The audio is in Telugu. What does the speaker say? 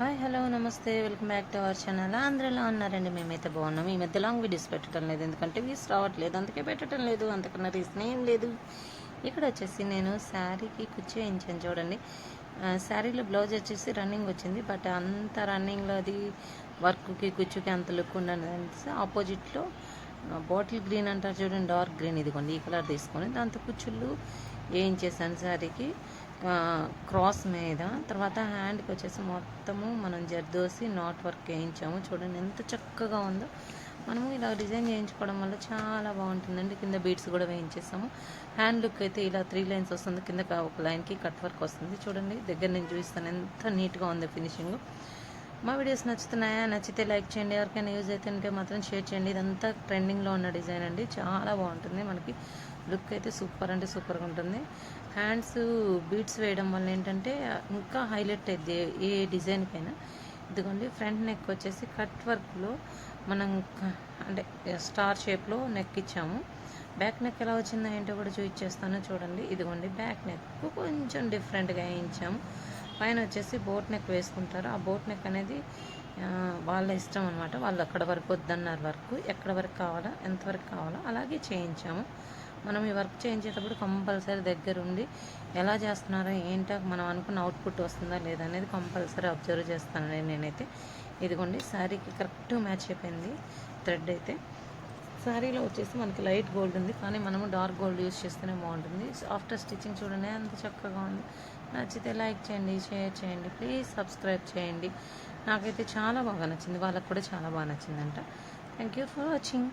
హాయ్ హలో నమస్తే welcome back to our channel. అందరిలో ఉన్నారండి మేమైతే బాగున్నాం. ఈ మధ్య లాంగ్ వీడియోస్ పెట్టడం లేదు ఎందుకంటే వ్యూస్ రావట్లేదు. అందుకే పెట్టడం లేదు అంతకన్నా రీజన్ ఏం లేదు. ఇక్కడ వచ్చేసి నేను శారీకి కుర్చీ వేయించాను చూడండి. శారీలో బ్లౌజ్ వచ్చేసి రన్నింగ్ వచ్చింది బట్ అంత రన్నింగ్లో అది వర్క్కి కుచ్చుకి అంత లుక్ ఉండదు. ఆపోజిట్లో బాటిల్ గ్రీన్ అంటారు చూడండి డార్క్ గ్రీన్ ఇదిగోండి ఈ కలర్ తీసుకొని దాంతో కుచ్చుళ్ళు వేయించేసాను శారీకి. క్రాస్ మీద. తర్వాత హ్యాండ్కి వచ్చేసి మొత్తము మనం జర్దోసి నాట్ వర్క్ వేయించాము. చూడండి ఎంత చక్కగా ఉందో. మనము ఇలా డిజైన్ చేయించుకోవడం వల్ల చాలా బాగుంటుందండి. కింద బీడ్స్ కూడా వేయించేసాము. హ్యాండ్ లుక్ అయితే ఇలా త్రీ లైన్స్ వస్తుంది. కింద ఒక లైన్కి కట్ వర్క్ వస్తుంది. చూడండి దగ్గర నుంచి చూపిస్తాను. ఎంత నీట్గా ఉంది ఫినిషింగ్. మా వీడియోస్ నచ్చుతున్నాయా? నచ్చితే లైక్ చేయండి. ఎవరికైనా యూజ్ అయితే ఉంటే మాత్రం షేర్ చేయండి. ఇదంతా ట్రెండింగ్లో ఉన్న డిజైన్ అండి. చాలా బాగుంటుంది మనకి. లుక్ అయితే సూపర్ అంటే సూపర్గా ఉంటుంది. హ్యాండ్స్ బీట్స్ వేయడం వల్ల ఏంటంటే ఇంకా హైలైట్ అయింది ఏ డిజైన్కైనా ఇదిగోండి ఫ్రంట్ నెక్ వచ్చేసి కట్ వర్క్లో మనం అంటే స్టార్ షేప్లో నెక్ ఇచ్చాము. బ్యాక్ నెక్ ఎలా వచ్చిందో ఏంటో కూడా చూపించేస్తాను చూడండి. ఇదిగోండి బ్యాక్ నెక్ కొంచెం డిఫరెంట్గా వేయించాము. పైన వచ్చేసి బోట్ నెక్ వేసుకుంటారు. ఆ బోట్ నెక్ అనేది వాళ్ళ ఇష్టం అనమాట వాళ్ళు అక్కడ వరకు వద్దన్నారు వర్క్. ఎక్కడ వరకు కావాలా ఎంతవరకు కావాలో అలాగే చేయించాము. మనం ఈ వర్క్ చేయించేటప్పుడు కంపల్సరీ దగ్గర ఉండి ఎలా చేస్తున్నారో ఏంటో మనం అనుకున్న అవుట్పుట్ వస్తుందా లేదా అనేది కంపల్సరీ అబ్జర్వ్ చేస్తాను నేనైతే. ఇదిగోండి శారీకి కరెక్ట్ మ్యాచ్ అయిపోయింది థ్రెడ్ అయితే. శారీలో వచ్చేసి మనకి లైట్ గోల్డ్ ఉంది కానీ మనము డార్క్ గోల్డ్ యూస్ చేస్తేనే బాగుంటుంది. ఆఫ్టర్ స్టిచ్చింగ్ చూడండి ఎంత చక్కగా ఉంది. నచ్చితే లైక్ చేయండి షేర్ చేయండి ప్లీజ్ సబ్స్క్రైబ్ చేయండి. నాకైతే చాలా బాగా నచ్చింది వాళ్ళకి కూడా చాలా బాగా నచ్చిందంట. Thank you for watching.